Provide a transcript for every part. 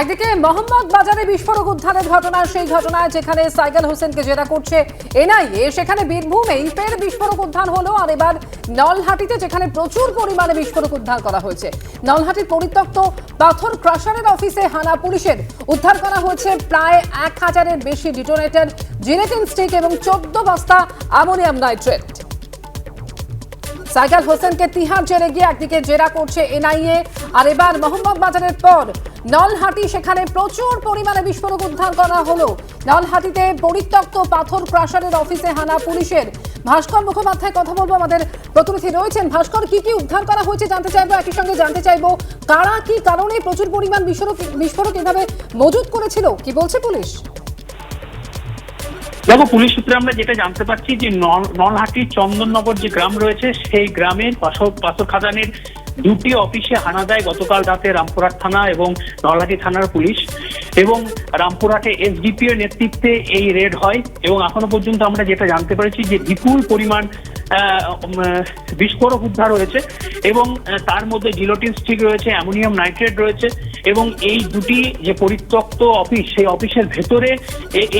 একদিকে মোহাম্মদ বাজারে বিস্ফোরক উদ্ধারের ঘটনা, সেই ঘটনায় যেখানে সাইকেল হোসেনকে জেরা করছে এনআইএ, সেখানে বীরভূমে ফের বিস্ফোরক উদ্ধার হলো আর এবার নলহাটিতে যেখানে প্রচুর পরিমাণে বিস্ফোরক উদ্ধার করা হয়েছে। নলহাটির পরিত্যক্ত পাথর ক্রাশারের অফিসে হানা পুলিশের। উদ্ধার করা হয়েছে প্রায় এক হাজারের বেশি ডিটোনেটর জিলেটিন স্টিক এবং চোদ্দ বস্তা অ্যামোনিয়াম নাইট্রেট। সাইকেল হোসেনকে তিহার জেলে গিয়ে একদিকে জেরা করছে এনআইএ। আর এবার মোহাম্মদ বাজারের পর নলহাটি, সেখানে প্রচুর পরিমাণে বিস্ফোরক উদ্ধার করা হলো। নলহাটিতে পরিত্যক্ত পাথর ক্রাশারের অফিসে হানা পুলিশের। ভাস্কর মুখোপাধ্যায়, কথা বলব আমাদের প্রতিনিধি রয়েছেন। ভাস্কর, কি কি উদ্ধার করা হয়েছে জানতে চাইব? একই সঙ্গে জানতে চাইব, কারা কি কারণে প্রচুর পরিমাণ বিস্ফোরক বিস্ফোরক এভাবে মজুত করেছিল? কি বলছে পুলিশ? দেখো, পুলিশ সূত্রে আমরা যেটা জানতে পারছি যে নল- নলহাটির চন্দননগর যে গ্রাম রয়েছে, সেই গ্রামের পাথর খাদানের দুটি অফিসে হানা দেয় গতকাল রাতে রামপুরহাট থানা এবং নলহাটি থানার পুলিশ এবং রামপুরহাটে এসডিপিও নেতৃত্বে এই রেড হয় এবং এখনও পর্যন্ত আমরা যেটা জানতে পেরেছি যে বিপুল পরিমাণ বিস্ফোরক উদ্ধার হয়েছে এবং তার মধ্যে জিলোটিন স্টিক রয়েছে, অ্যামোনিয়াম নাইট্রেট রয়েছে এবং এই দুটি যে পরিত্যক্ত অফিস, সেই অফিসের ভেতরে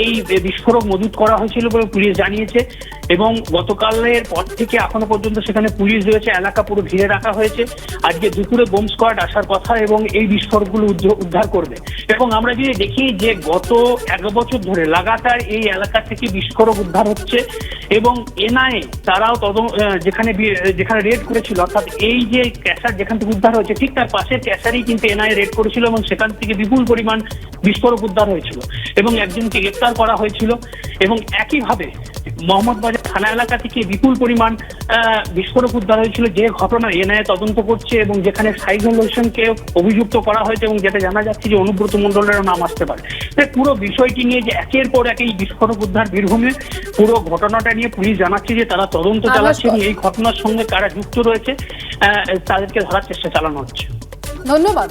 এই বিস্ফোরক মজুত করা হয়েছিল বলে পুলিশ জানিয়েছে। এবং গতকালের পর থেকে এখনও পর্যন্ত সেখানে পুলিশ রয়েছে এলাকা পুরো ঘিরে রাখা হয়েছে। আজকে দুপুরে বোম স্কোয়াড আসার কথা এবং এই বিস্ফোরকগুলো উদ্ধ- উদ্ধার করবে। এবং আমরা যদি দেখি যে গত এক বছর ধরে লাগাতার এই এলাকা থেকে বিস্ফোরক উদ্ধার হচ্ছে এবং এনআইএ তারাও তদ আহ, যেখানে যেখানে রেড করেছিল অর্থাৎ এই যে ক্যাশার যেখান থেকে উদ্ধার হয়েছে ঠিক তার পাশের ক্যাশারই কিন্তু এনআইএ রেড করেছিল এবং সেখান থেকে বিপুল পরিমাণ বিস্ফোরক উদ্ধার হয়েছিল এবং একজনকে গ্রেপ্তার করা হয়েছিল। এবং একইভাবে মোহাম্মদ থানা এলাকা থেকে বিপুল পরিমাণ বিস্ফোরক উদ্ধার হয়েছিল। যে ঘটনা এনআইএ তদন্ত করছে এবং যেখানে সাইজুল হোসেনকে অভিযুক্ত করা হয়েছে এবং যেটা জানা যাচ্ছে যে অনুব্রত মণ্ডলেরও নাম আসতে পারে। পুরো বিষয়টি নিয়ে যে একের পর এক এই বিস্ফোরক উদ্ধার বীরভূমে পুরো ঘটনাটা নিয়ে পুলিশ জানাচ্ছে যে তারা তদন্ত চালাচ্ছে এবং এই ঘটনার সঙ্গে কারা যুক্ত রয়েছে আহ, তাদেরকে ধরার চেষ্টা চালানো হচ্ছে। ধন্যবাদ।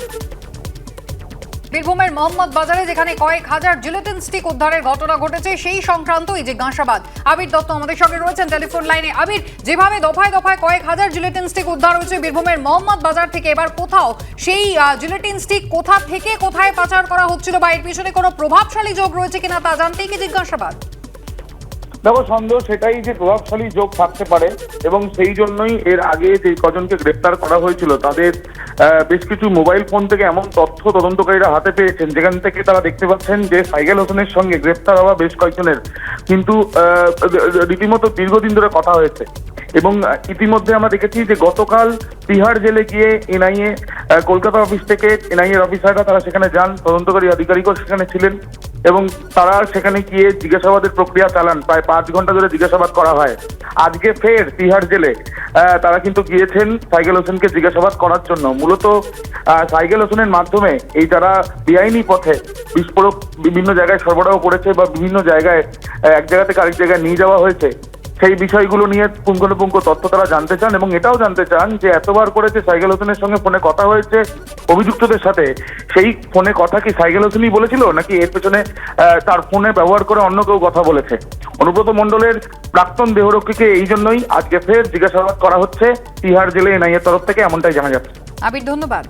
বীরভূমের মোহাম্মদ বাজারে যেখানে কয়েক হাজার জিলেটিন স্টিক উদ্ধারের ঘটনা ঘটেছে, সেই সংক্রান্ত এই গাঁসাবাদ আবির দত্ত আমাদের সঙ্গে রয়েছেন টেলিফোন লাইনে। আবির, যেভাবে দফায় দফায় কয়েক হাজার জিলেটিন স্টিক উদ্ধার হয়েছে বীরভূমের মোহাম্মদ বাজার থেকে, এবার কোথাও সেই জিলেটিন স্টিক কোথা থেকে কোথায় পাচার করা হচ্ছিল বা এর পিছনে কোনো প্রভাবশালী যোগ রয়েছে কিনা তা জানতেই কি জিজ্ঞাসাবাদ। দেখো সন্দেহ সেটাই যে প্রভাবশালী যোগ থাকতে পারে এবং সেই জন্যই এর আগে যে কজনকে গ্রেপ্তার করা হয়েছিল, তাদের বেশ কিছু মোবাইল ফোন থেকে এমন তথ্য তদন্তকারীরা হাতে পেয়েছেন। যেখান থেকে তারা দেখতে পাচ্ছেন যে সাইকেল হোসেনের সঙ্গে গ্রেপ্তার হওয়া বেশ কয়েকজনের। কিন্তু রীতিমতো দীর্ঘদিন ধরে কথা হয়েছে। এবং ইতিমধ্যে আমরা দেখেছি যে গতকাল তিহার জেলে গিয়ে এনআইএ কলকাতা অফিস থেকে এনআইএর অফিসাররা তারা সেখানে যান। তদন্তকারী আধিকারিকও সেখানে ছিলেন। এবং তারা সেখানে গিয়ে জিজ্ঞাসাবাদের প্রক্রিয়া চালান, প্রায় পাঁচ ঘণ্টা ধরে জিজ্ঞাসাবাদ করা হয়। আজকে ফের তিহার জেলে তারা কিন্তু গিয়েছেন সাইকেল হোসেনকে জিজ্ঞাসাবাদ করার জন্য। মূলত সাইকেল হোসেনের মাধ্যমে এই যারা বেআইনি পথে বিস্ফোরক বিভিন্ন জায়গায় সরবরাহ করেছে বা বিভিন্ন জায়গায় এক জায়গা থেকে আরেক জায়গায় নিয়ে যাওয়া হয়েছে সেই বিষয়গুলো নিয়ে পুঙ্খানুপুঙ্খ তথ্য তারা জানতে চান এবং এটাও জানতে চান যে এতবার করেছে সাইকেল হোসেনের সঙ্গে ফোনে কথা হয়েছে অভিযুক্তদের সাথে, সেই ফোনে কথা কি সাইকেল হোসেনই বলেছিল নাকি এর পেছনে তার ফোনে ব্যবহার করে অন্য কেউ কথা বলেছে? অনুব্রত মণ্ডলের প্রাক্তন দেহরক্ষীকে এই জন্যই আজকে ফের জিজ্ঞাসাবাদ করা হচ্ছে তিহার জেলে এনআইএর তরফ থেকে, এমনটাই জানা যাচ্ছে। আবির, ধন্যবাদ।